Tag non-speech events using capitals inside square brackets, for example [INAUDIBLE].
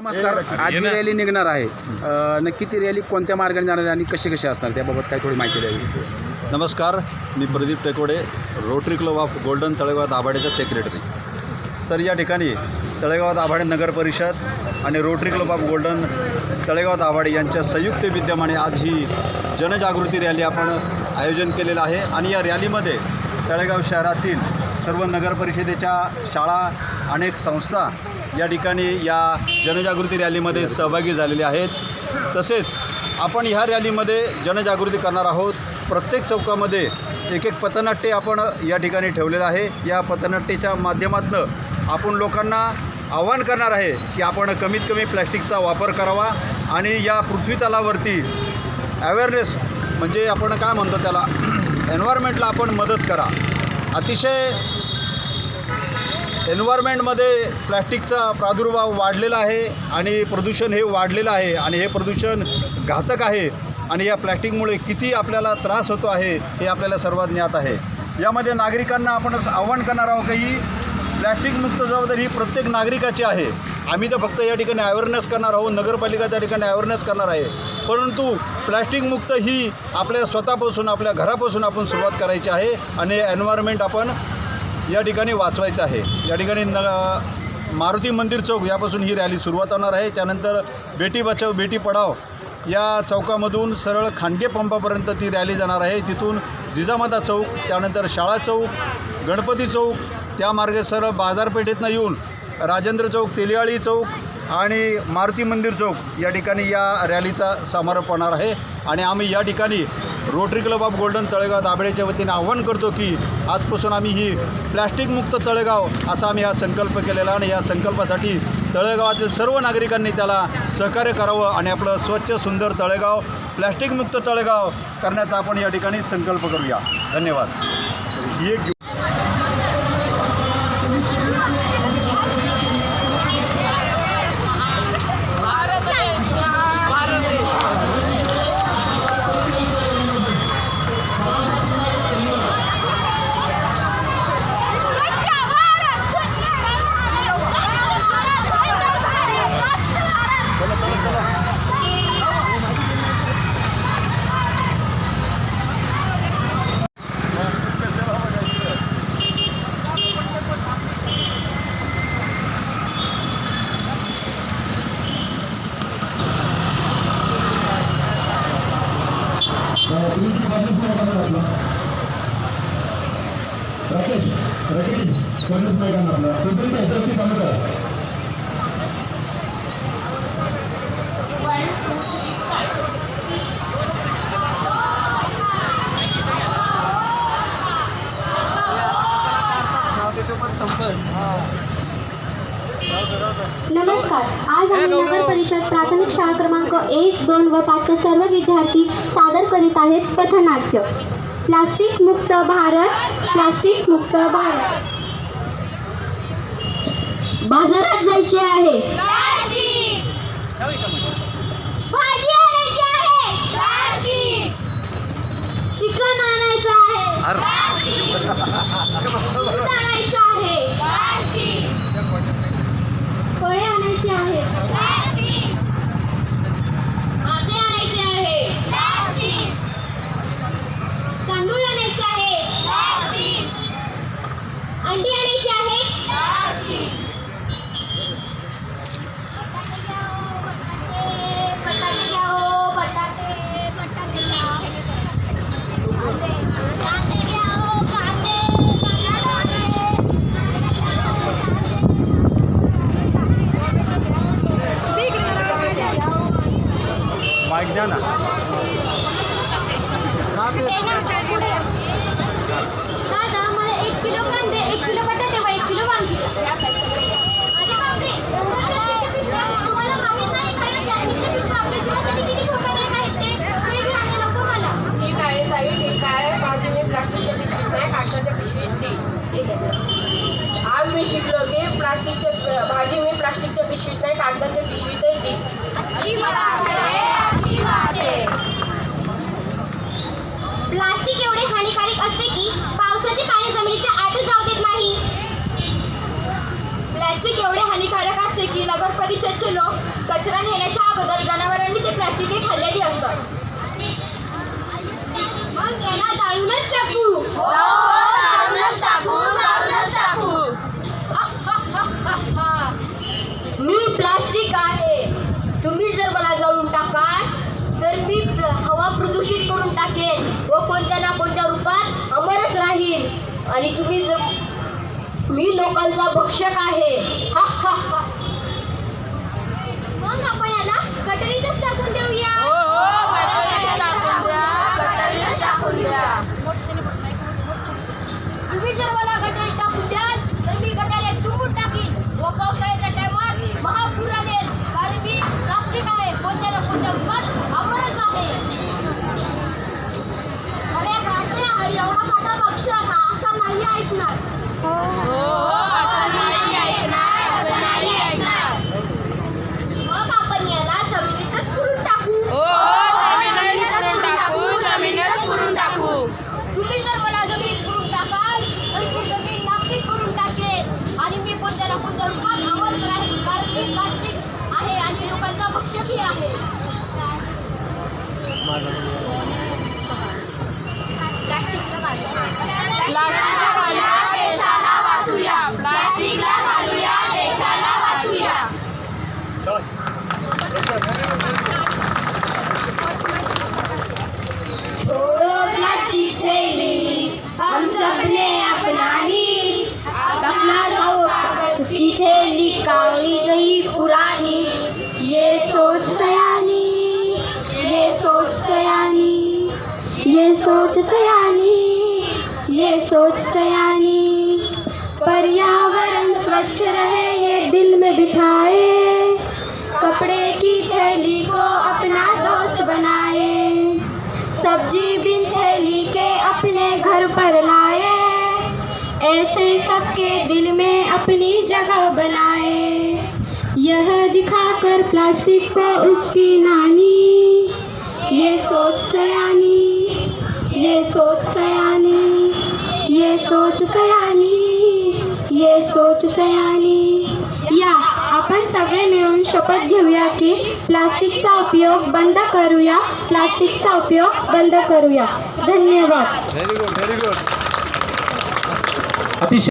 नमस्कार. आज जी रॅली निघणार आहे. अ, नक्की ती रॅली कोणत्या मार्गाने जाणार आहे आणि कशी कशी असणार? त्याबाबत काय थोडी माहिती द्यावी. नमस्कार मी Pradeep Tekode Rotary Club of Golden Talegaon दाभाडेचा secretary sir या ठिकाणी तळेगाव दाभाडे नगर परिषद आणि Rotary Club of Golden Talegaon Dabhade यांच्या संयुक्त विद्यमाने आज ही जनजागृती रॅली आपण आयोजन केलेलं आहे. आणि या रॅलीमध्ये तळेगाव शहरातील सर्व नगर परिषदेच्या शाळा अनेक संस्था या ठिकाणी या जनजागृती रॅलीमध्ये सहभागी झालेले आहेत. तसेच आपण ह्या रॅलीमध्ये जनजागृती करणार आहोत. प्रत्येक चौकामध्ये एक एक पथनाट्य आपण या ठिकाणी ठेवलेलं आहे. या पथनाट्याच्या माध्यमातून आपण लोकांना आवाहन करणार आहे की आपण कमीत कमी प्लॅस्टिकचा वापर करावा आणि या पृथ्वीतलावरती अवेअरनेस म्हणजे आपण काय म्हणतो त्याला? [CLEARS THROAT] एन्व्हायरमेंटला आपण मदत करा. अतिशय एन्व्हायरमेंटमध्ये प्लॅस्टिकचा प्रादुर्भाव वाढलेला आहे आणि प्रदूषण हे वाढलेलं आहे आणि हे प्रदूषण घातक आहे आणि या प्लॅस्टिकमुळे किती आपल्याला त्रास होतो आहे हे आपल्याला सर्वात ज्ञात आहे. यामध्ये नागरिकांना आपण आव्हान करणार आहोत की प्लॅस्टिकमुक्त जबाबदारी ही प्रत्येक नागरिकाची आहे. आम्ही तर फक्त या ठिकाणी अवेअरनेस करणार आहोत नगरपालिका त्या ठिकाणी अवेअरनेस करणार आहे. परंतु प्लॅस्टिकमुक्त ही आपल्या स्वतःपासून आपल्या घरापासून आपण सुरुवात करायची आहे आणि एन्व्हायरमेंट आपण या ठिकाणी वाचवायचं आहे. या ठिकाणी न मारुती मंदिर चौक यापासून ही रॅली सुरुवात होणार आहे. त्यानंतर बेटी बचाव बेटी पढाव या चौकामधून सरळ खांडगे पंपापर्यंत ती रॅली जाणार आहे. तिथून जिजामाता चौक त्यानंतर शाळा चौक गणपती चौक त्या मार्गे सरळ बाजारपेठेतनं येऊन राजेंद्र चौक तेलियाळी चौक आणि मारुती मंदिर चौक या ठिकाणी या रॅलीचा समारोप होणार आहे. आणि आम्ही या ठिकाणी Rotary Club of Golden Talegaon दाबळेच्या वतीने आव्हान करतो की आजपासून आम्ही ही प्लॅस्टिकमुक्त तळेगाव असा आम्ही हा संकल्प केलेला आणि या संकल्पासाठी तळेगावातील सर्व नागरिकांनी त्याला सहकार्य करावं आणि आपलं स्वच्छ सुंदर तळेगाव प्लॅस्टिकमुक्त तळेगाव करण्याचा आपण या ठिकाणी संकल्प करूया. धन्यवाद. ही एक राकेश राकेश कॉलेज मैदान आपलं. तुम्ही त्याच्यावरती काम करा. नमस्कार. आज आम्ही नगर परिषद प्राथमिक शाळा क्रमांक एक दोन व पाचचे सर्व विद्यार्थी सादर करीत आहेत पथनाट्य. प्लास्टिक मुक्त भारत प्लास्टिक मुक्त भारत. बाजारात जायचे आहे. भाजी आणायची आहे. चिकन आणायचं आहे. दूध आणायचं आहे. না तर मी प्र- हवा प्रदूषित करून टाकेन व कोणत्या ना कोणत्या रूपात अमरच राहील आणि तुम्ही जर मी लोकांचा भक्षक आहे. हा हा हा. काली गई पुरानी। ये सोच सयानी, ये सोच सयानी, ये सोच सयानी, ये सोच सयानी। पर्यावरण स्वच्छ रहे, ये दिल में बिठाए। कपड़े की थैली को अपना दोस्त बनाए। सब्ज़ी बिन थैली के अपने घर पर लाए। ऐसे सबके दिल में अपनी जगह बनाए। यह दिखाकर प्लास्टिक को उसकी नानी। ये सोच सयानी ये सोच सयानी ये सोच सयानी ये सोच सयानी। या आपण सगळे मिळून शपथ घेऊया की प्लास्टिकचा उपयोग बंद करूया प्लास्टिकचा उपयोग बंद करूया. धन्यवाद.